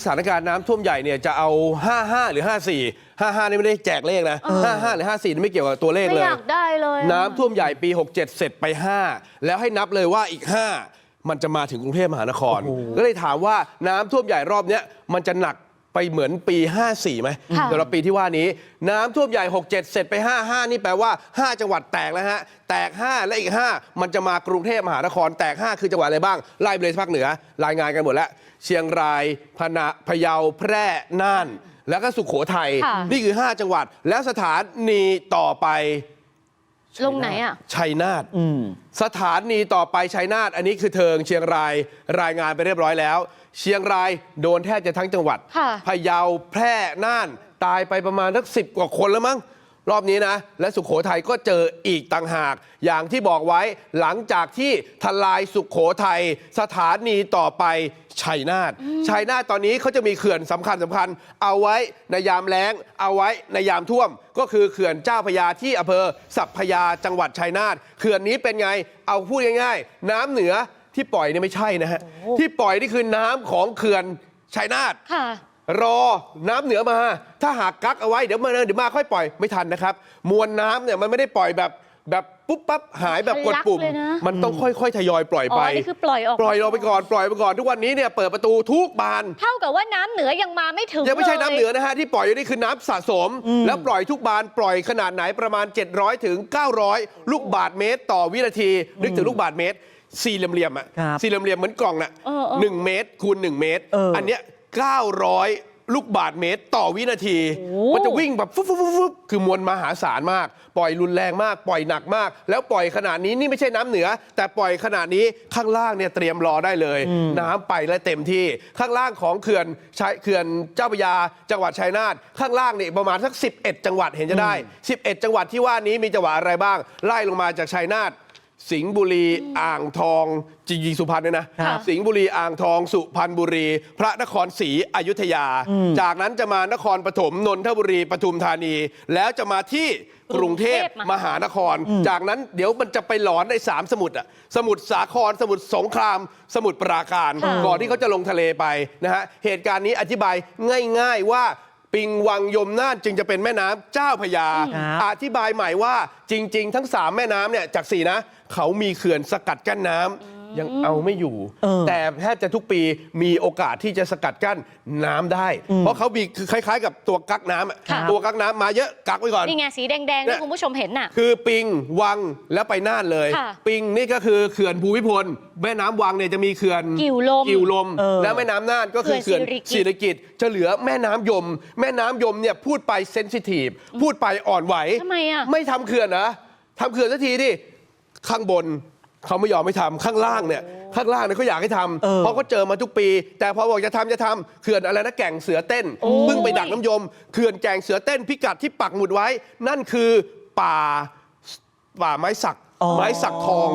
สถานการณ์น้ำท่วมใหญ่เนี่ยจะเอา 55 หรือ 54 55 นี่ไม่ได้แจกเลขนะ 55 หรือ 54นี่ไม่เกี่ยวกับตัวเลขไม่เลอยยากได้เลยอะ น้ำท่วมใหญ่ปี 67 เสร็จไป 5 แล้วให้นับเลยว่าอีก 5 มันจะมาถึงกรุงเทพมหานคร ก็เลยถามว่าน้ำท่วมใหญ่รอบเนี้ยมันจะหนัก ไปเหมือนปี 54ไหมค่ะสำหรับปีที่ว่านี้ น้ำท่วมใหญ่ 67 เสร็จไป 55 นี่แปลว่า 5 จังหวัดแตกแล้วฮะ แตก 5 และอีก 5 มันจะมากรุงเทพมหานคร แตก 5 คือจังหวัดอะไรบ้าง ไล่ไปเลยภาคเหนือ รายงานกันหมดแล้ว เชียงรายพะนะพะเยาแพร่น่าน แล้วก็สุขโขทัยค่ะ นี่คือ 5 จังหวัดแล้วสถานีต่อไป ลงไหนอะ ชัยนาทสถานีต่อไปชัยนาทอันนี้คือเทิงเชียงรายรายงานไปเรียบร้อยแล้ว เชียงรายโดนแทบจะทั้งจังหวัดค่ะพะเยาแพร่น่านตายไปประมาณสักสิบกว่าคนแล้วมั้ง รอบนี้นะ และสุขโขทัยก็เจออีกต่างหาก อย่างที่บอกไว้หลังจากที่ทลายสุขโขทัยสถานีต่อไปชัยนาทชัยนาทตอนนี้เขาจะมีเขื่อนสำคัญสำคัญ เอาไว้ในยามแล้ง เอาไว้ในยามท่วม ก็คือเขื่อนเจ้าพระยาที่อำเภอสัพพยาจังหวัดชัยนาทเขื่อนนี้เป็นไงเอาพูดง่ายๆ น้ำเหนือที่ปล่อยเนี่ยไม่ใช่นะฮะที่ปล่อยนี่คือน้ำของเขื่อนชัยนาทค่ะ รอน้ำเหนือมา ถ้าหากกักเอาไว้เดี๋ยวมาเดี๋ยวมาค่อยปล่อยไม่ทันนะครับ มวลน้ำเนี่ยมันไม่ได้ปล่อยแบบแบบปุ๊บปั๊บหายแบบกดปุ่มทะลักเลยนะมันต้องค่อยๆทยอยปล่อยอ๋ไปอนี่คือปล่อยออกปล่อยเราไปก่อนปล่อยไปก่อนทุกวันนี้เนี่ยเปิดประตูทุกบาน เท่ากับว่าน้ำเหนือยังมาไม่ถึงยังไม่ใช่ลน้ำเหนือนะฮะที่ปล่อยอยู่นี่คือน้ำสะสม แล้วปล่อยทุกบานปล่อยขนาดไหนประมาณ 700ถึง900 ลูกบาทเมตร ต่อวินาที นึกถึงลูกบาทเมตรสี่เหลี่ยมๆอะครับสี่เหลี่ยมๆเหมือนกล่องน่ะเออเออหนึ่งเมตรคูณหนึ่งเมตรเอออันเนี้ย 900 ลูกบาทเมตรต่อวินาทีโอ้มันจะวิ่งแบบฟุบฟุบฟุบฟุบคือมวลมหาศาลมาก ปล่อยรุนแรงมาก ปล่อยหนักมาก แล้วปล่อยขนาดนี้นี่ไม่ใช่น้ำเหนือ แต่ปล่อยขนาดนี้ข้างล่างเนี่ยเตรียมรอได้เลย น้ำไปและเต็มที่ข้างล่างของเขื่อนชัยเขื่อนเจ้าพระยา จังหวัดชัยนาทข้างล่างนี่ประมาณสัก 11 จังหวัดเห็นจะได้ 11 จังหวัดที่ว่านี้มีจังหวัดอะไรบ้าง ไล่ลงมาจากชัยนาท สิงห์บุรีอ่างทองจริงๆสุพรรณด้วยนะครับสิงห์บุรีอ่างทองสุพรรณบุรี พระนครศรีอยุธยา จากนั้นจะมานครปฐมนนทบุรีปทุมธานี แล้วจะมาที่กรุงเทพกรุงเทพมหานคร จากนั้นเดี๋ยวมันจะไปหลอนในสามสมุทรอะสมุทรสาครสมุทรสงคราม สมุทรปราการค่ะก่อนที่เขาจะลงทะเลไปนะฮะเหตุการณ์นี้อธิบายง่าย ๆว่า ปิงวังยมน่านจึงจะเป็นแม่น้ำเจ้าพระยาครับอธิบายใหม่ว่าจริง ๆ ทั้ง 3 แม่น้ำเนี่ยจากสี่นะ เขามีเขื่อนสกัดกั้นน้ำ ยังเอาไม่อยู่เออแต่แทบจะทุกปีมีโอกาสที่จะสกัดกั้นน้ำได้ เพราะเขามีคือคล้ายๆ กับตัวกักน้ำอะค่ะ ตัวกักน้ำมาเยอะกักไว้ก่อน นี่ไงสีแดงๆเนี่ที่ยคุณผู้ชมเห็นน่ะ คือปิงวังแล้วไปน่านเลย ค่ะปิงนี่ก็คือเขื่อนภูมิพล แม่น้ำวังเนี่ยจะมีเขื่อนกิ่วลมกิ่วลม เออ แล้วแม่น้ำน่านก็คือเขื่เขื่ออนนสิริกิติ์สิริกิตจะเหลือแม่น้ำยม แม่น้ำยมเนี่ยพูดไปเซนซิทีฟพูดไปอ่อนไหวทำไมอะ ไม่ทำเขื่อนนะทำเขื่อนสักทีดิข้างบน เขาไม่ยอมไม่ทำข้างล่างเนี่ยข้างล่างเนี่ยเขาอยากให้ทำเออเพราะเขาเจอมาทุกปี แต่พอบอกจะทำจะทำเขื่อนอะไรนะแก่งเสือเต้นโอ้ย เพิ่งไปดักน้ำยมเขื่อนแก่งเสือเต้นพิกัดที่ปักหมุดไว้ นั่นคือป่าป่าไม้สักอ๋อ ไม้สักทอง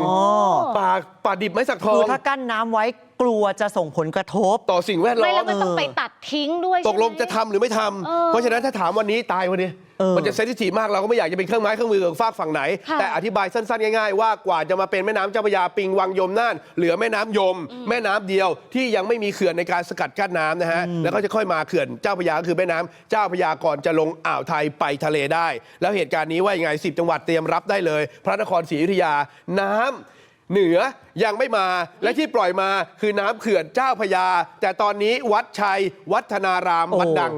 ป่าป่าดิบไม้สักทอคืองถ้ากั้นน้ำไว้กลัวจะส่งผลกระทบ ต่อสิ่งแวดล้ไม่อแล้วม มันต้องไปตัดทิ้งด้วยตกลงใช่ไหม จะทำหรือไม่ทำเออ เพราะฉะนั้นถ้าถามวันนี้ตายวันนี้เออ มันจะเซนซิทีฟมากเราก็ไม่อยากจะเป็นเครื่องไม้เครื่องมือของฝากฝั่งไหนค่ะแต่อธิบายสั้นๆง่ายๆว่ากว่าจะมาเป็นแม่น้ำเจ้าพระยาปิงวังยมน่านเหลือแม่น้ำยม แม่น้ำเดียวที่ยังไม่มีเขื่อนในการสกัดกั้นน้ำนะฮะแล้วก็จะค่อยมาเขื่อนเจ้าพระยาก็คือแม่น้ำเจ้าพระยาก่อนจะลงอ่าวไทยไปทะเลได้ แล้วเหตุการณ์นี้ว่ายังไง10จังหวัดเตรียมรับได้เลย พระนครศรีอยุธยาน้ำเหนือยังไม่มาและที่ปล่อยมาคือน้ำเขื่อนเจ้าพระยา แต่ตอนนี้วัดชัย วัฒนารามโอ้วัดดัง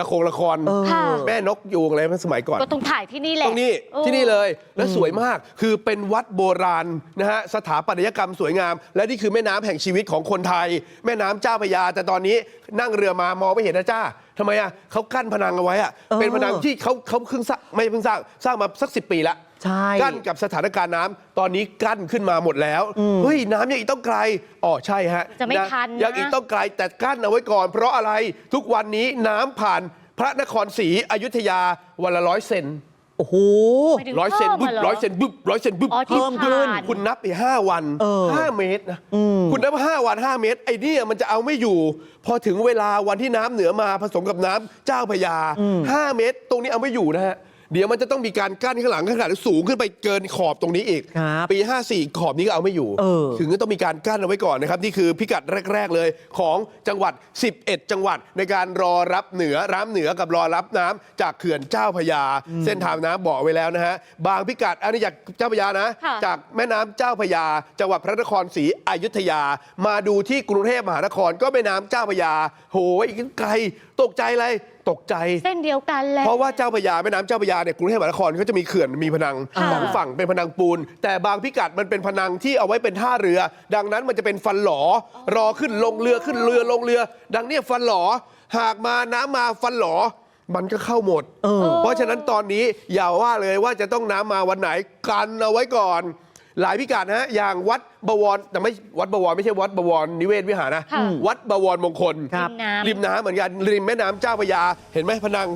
ละครละครเออค่ะ แม่นกยูงอะไรเมื่อสมัยก่อน ก็ต้องถ่ายที่นี่แหละตรงนี้ออ ที่นี่เลยและสวยมากคือเป็นวัดโบราณนะฮะสถาปัตยกรรมสวยงาม และนี่คือแม่น้ำแห่งชีวิตของคนไทย แม่น้ำเจ้าพระยา แต่ตอนนี้นั่งเรือมามองไม่เห็นนะจ้าทำไมอะเขากั้นพนังเอาไว้อะเออเป็นพนังที่เขาเขาเพิ่งสร้างไม่เพิ่งสร้างสร้างมาสักสิปีละ ใช่ กั้นกับสถานการณ์น้ำตอนนี้กั้นขึ้นมาหมดแล้วเฮ้ยน้ำยังอีกต้องไกลอ๋อใช่ฮะจะไม่ทันนะ ยังอีกต้องไกลแต่กั้นเอาไว้ก่อน เพราะอะไรทุกวันนี้น้ำผ่านพระนครศรีอยุธยาวันละร้อยเซนโอ้โห หมายถึงร้อยเซนพิ่มบึบมาหร้อยเซนบึบร้อยเซนบึบอ๋อที่เพิ่มขึ้น ผ่านคุณนับไปห้าวันเออห้าเมตรนะคุณนับห้าวันห้าเมตร ไอ้เนี่ยมันจะเอาไม่อยู่ พอถึงเวลาวันที่น้ำเหนือมาผสมกับน้ำเจ้าพระยาห้าเมตร ตรงนี้เอาไม่อยู่นะฮะ เดี๋ยวมันจะต้องมีการกั้นข้างหลังข้างหลังสูงขึ้นไปเกินขอบตรงนี้อีก ครับปี 54 ขอบนี้ก็เอาไม่อยู่ เออ ถึงจะต้องมีการกั้นเอาไว้ก่อนนะครับ นี่คือพิกัดแรก ๆ เลยของจังหวัด 11 จังหวัดในการรอรับเหนือร้ำเหนือกับรอรับน้ำจากเขื่อนเจ้าพระยา เส้นทางน้ำบอกไว้แล้วนะฮะบางพิกัดอันนี้จากเจ้าพระยานะ ค่ะ จากแม่น้ำเจ้าพระยา จังหวัดพระนครศรีอยุธยา มาดูที่กรุงเทพมหานครก็แม่น้ำเจ้าพระยาโหยไกลตกใจเลย ตกใจ เส้นเดียวกันแหละ เพราะว่าเจ้าพระยาแม่น้ำเจ้าพระยาเนี่ยกรุงเทพมหานครเขาจะมีเขื่อนมีพนังค่ะ สองฝั่งเป็นพนังปูน แต่บางพิกัดมันเป็นพนังที่เอาไว้เป็นท่าเรือ ดังนั้นมันจะเป็นฟันหลอรอขึ้นลงเรือขึ้นเรือลงเรือ ดังเนี้ยฟันหลอหากมาน้ำมาฟันหลอมันก็เข้าหมด เออ เพราะฉะนั้นตอนนี้อย่าว่าเลยว่าจะต้องน้ำมาวันไหนกันเอาไว้ก่อน หลายพิกัดนะฮะอย่างวัดบวรแต่ไม่วัดบวรไม่ใช่วัดบวรนิเวศวิหารนะ ค่ะ วัดบวรมงคล ครับ ริมน้ำ ริมน้ำเหมือนกันริมแม่น้ำเจ้าพระยา เห็นไหมพนัง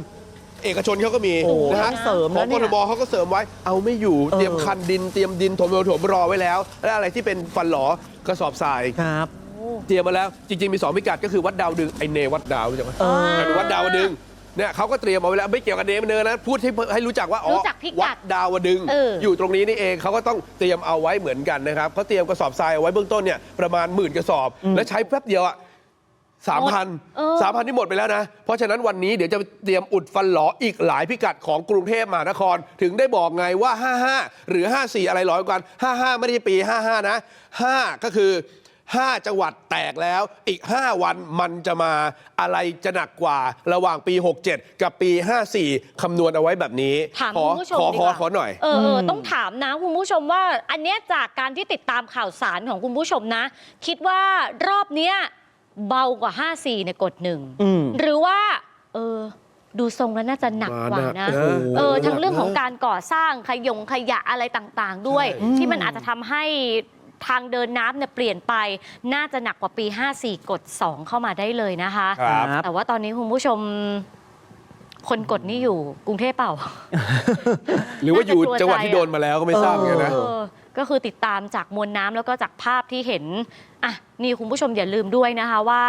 เอกชนเขาก็มีโอ้นะฮะต้องเสริมขแล้อวงเนี่กยทมเขาก็เสริมไว้ เอาไม่อยู่ เออ เตรียมคันดินเตรียมดินถมถมรอไว้แล้ว และอะไรที่เป็นฟันหลอกระสอบทราย ครับ เตรียมมาแล้วจริง ๆ มีสองพิกัดก็คือวัดดาวดึงไอเนวัดดาวใช่ไหมเออแต่วัดดาวดึง เนี่ยเขาก็เตรียมเอาไว้แล้วไม่เกี่ยวกับเนมเนอนะพูดให้ให้รู้จักว่าอ๋อรู้จักพิกัดวัดดาวดึงเออออ ยู่ตรงนี้นี่เองเขาก็ต้องเตรียมเอาไว้เหมือนกันนะครับเขาเตรียมกระสอบทรายเอาไว้เบื้องต้นเนี่ยประมาณหมื่นกระสอบ และใช้แป๊บเดียวอะ สามพันเออ สามพันที่หมดไปแล้วนะ เพราะฉะนั้นวันนี้เดี๋ยวจะเตรียมอุดฟันหลออีกหลายพิกัดของกรุงเทพมหานคร ถึงได้บอกไงว่า 55 หรือ 54 อะไรร้อยกว่า55 ไม่ได้ปี 55 นะ 5 ก็คือ 5 จังหวัดแตกแล้ว อีก 5 วันมันจะมาอะไรจะหนักกว่าระหว่างปี 67 กับปี 54 คำนวณเอาไว้แบบนี้ ถามขอคุณผู้ชมขอดีขกอว่าขอหน่อย เออเอออืมต้องถามนะคุณผู้ชมว่า อันเนี้ยจากการที่ติดตามข่าวสารของคุณผู้ชมนะ คิดว่ารอบเนี้ยเบากว่า 54ในกดหนึ่งอืม หรือว่า เออ ดูทรงแล้วน่าจะหนักกว่านะมาหนักนะเออทั้งเรื่องของการก่อสร้างขยงขยะอะไรต่างๆ ด้วย ใช่ ที่มันอาจจะทำให้ ทางเดินน้ำเนี่ยเปลี่ยนไป น่าจะหนักกว่าปี 54 กด 2 เข้ามาได้เลยนะคะ ครับครับแต่ว่าตอนนี้คุณผู้ชมคนกดนี่อยู่กรุงเทพเปล่า หรือว่าอยู่น่าจะกลัวจังหวัดใจที่โดนมาแล้วก็ไม่ทราบเหมือนกันนะ เออก็คือติดตามจากมวลน้ำแล้วก็จากภาพที่เห็นอะนี่คุณผู้ชมอย่าลืมด้วยนะคะว่า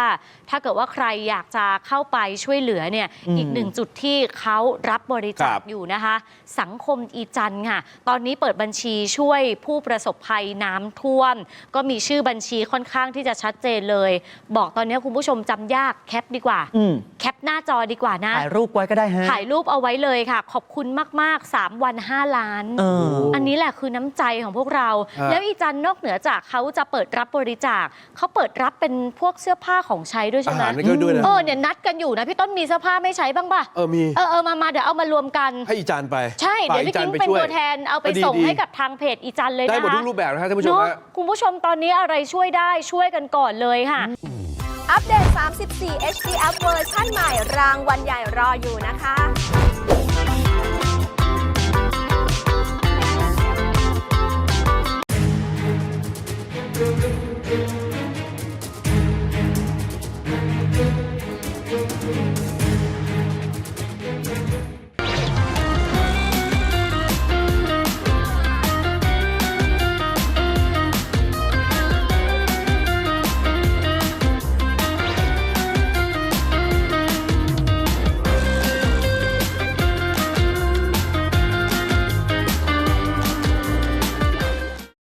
ถ้าเกิดว่าใครอยากจะเข้าไปช่วยเหลือเนี่ยอืมอีกหนึ่งจุดที่เขารับบริจาครัคบอยู่นะคะ สังคมอีจันทร์ค่ะ ตอนนี้เปิดบัญชีช่วยผู้ประสบภัยน้ำท่วม ก็มีชื่อบัญชีค่อนข้างที่จะชัดเจนเลย บอกตอนนี้คุณผู้ชมจำยากแคปดีกว่า อืม แคปหน้าจอดีกว่านะ ถ่ายรูปไว้ก็ได้ฮะ ถ่ายรูปเอาไว้เลยค่ะ ขอบคุณมาก ๆ 3 วัน 5 ล้าน เอออันนี้แหละคือน้ำใจของพวกเราฮะแล้วอีจันนอกเหนือจากเขาจะเปิดรับบริจาคเขาเปิดรับเป็นพวกเสื้อผ้าของใช้ด้วยอาใช่ไหมหารนี่ก็ด้วยนะ เออเนี่ยนัดกันอยู่นะพี่ต้นมีเสื้อผ้าไม่ใช้บ้างป่ะ เออมี เออเออมามาเดี๋ยวเอามารวมกัน ให้อีจานไปใช่เดี๋ยวพี่ฝากกิ้งอีเป็นช่วยตัวแทนเอาไปดีส่งดีให้กับทางเพจอีจันเลยนะคะ ได้หมดทุกรูปแบบนะครับท่านผู้ชมเนาะฮะ คุณผู้ชมตอนนี้อะไรช่วยได้ช่วยกันก่อนเลยค่ะ อัปเดต 34 HD App เวอร์ชั่นใหม่รางวัลใหญ่รออยู่นะคะ